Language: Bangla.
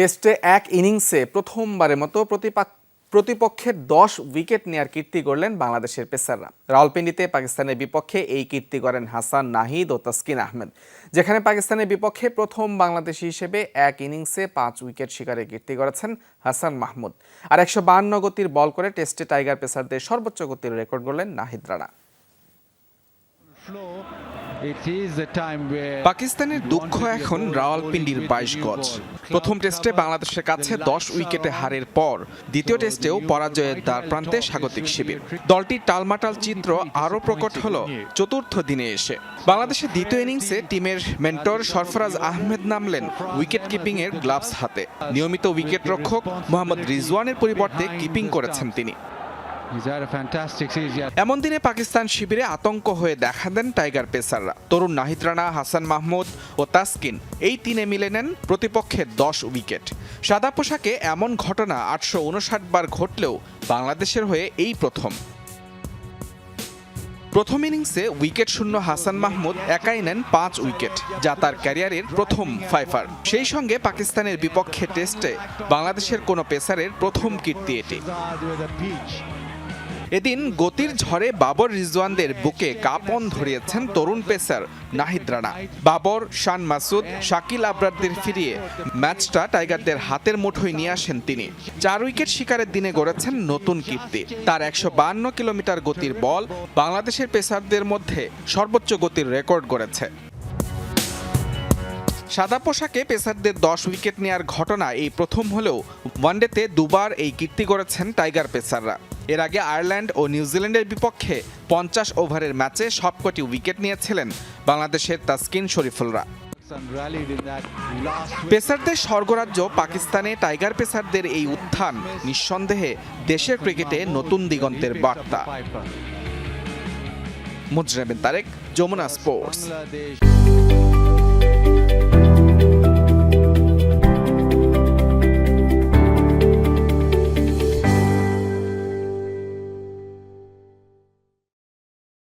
টেস্টে এক ইনিংসে প্রথমবারের মতো প্রতিপাক- প্রতিপক্ষের দশ উইকেট নেয়ার কীর্তি করলেন বাংলাদেশের পেসাররা। রাওয়ালপিন্ডিতে পাকিস্তানের বিপক্ষে এই কীর্তি করেন হাসান নাহিদ ও তাসকিন আহমেদ, যেখানে পাকিস্তানের বিপক্ষে প্রথম বাংলাদেশি হিসেবে এক ইনিংসে পাঁচ উইকেট শিকারে কীর্তি করেছেন হাসান মাহমুদ। আর একশো বাহান্ন গতির বল করে টেস্টে টাইগার পেসারদের সর্বোচ্চ গতির রেকর্ড গড়লেন নাহিদ রানা। পাকিস্তানের দুঃখ এখন রাওয়ালপিন্ডির বাইশ গজ। প্রথম টেস্টে বাংলাদেশের কাছে দশ উইকেটে হারের পর দ্বিতীয় টেস্টেও পরাজয়ের দ্বার প্রান্তে স্বাগতিক শিবির। দলটির টালমাটাল চিত্র আরও প্রকট হল চতুর্থ দিনে এসে। বাংলাদেশের দ্বিতীয় ইনিংসে টিমের মেন্টর সরফরাজ আহমেদ নামলেন উইকেট কিপিং এর গ্লাভস হাতে। নিয়মিত উইকেট রক্ষক মোহাম্মদ রিজওয়ানের পরিবর্তে কিপিং করেছেন তিনি। এমন দিনে পাকিস্তান শিবিরে আতঙ্ক হয়ে দেখা দেন টাইগার পেসাররা। তরুণ নাহিদ রানা, হাসান মাহমুদ ও তাসকিন এই তিনে মিলে নেন প্রতিপক্ষের দশ উইকেট। সাদা পোশাকে এমন ঘটনা আটশো উনষাট বার ঘটলেও বাংলাদেশের হয়ে এই প্রথম। প্রথম ইনিংসে উইকেট শূন্য হাসান মাহমুদ একাই নেন পাঁচ উইকেট, যা তার ক্যারিয়ারের প্রথম ফাইফার। সেই সঙ্গে পাকিস্তানের বিপক্ষে টেস্টে বাংলাদেশের কোনো পেসারের প্রথম কীর্তি এটি। এদিন গতির ঝড়ে বাবর রিজওয়ানদের বুকে কাঁপন ধরিয়েছেন তরুণ পেসার নাহিদ রানা। বাবর, শান মাসুদ, শাকিল আবরারদের ফিরিয়ে ম্যাচটা টাইগারদের হাতের মুঠোয় নিয়ে আসেন তিনি। চার উইকেট শিকারের দিনে গড়েছেন নতুন কীর্তি। তার একশো কিলোমিটার গতির বল বাংলাদেশের পেসারদের মধ্যে সর্বোচ্চ গতির রেকর্ড গড়েছে। সাদা পোশাকে পেসারদের দশ উইকেট নেয়ার ঘটনা এই প্রথম হলেও ওয়ানডেতে দুবার এই কীর্তি করেছেন টাইগার পেসাররা। এর আগে আয়ারল্যান্ড ও নিউজিল্যান্ডের বিপক্ষে পঞ্চাশ ওভারের ম্যাচে সবকটি উইকেট নিয়েছিলেন বাংলাদেশের তাসকিন শরীফুলরা। পেসারদের স্বর্গরাজ্য পাকিস্তানে টাইগার পেসারদের এই উত্থান নিঃসন্দেহে দেশের ক্রিকেটে নতুন দিগন্তের বার্তা। মুজরাবিন তারেক, যমুনা স্পোর্টস।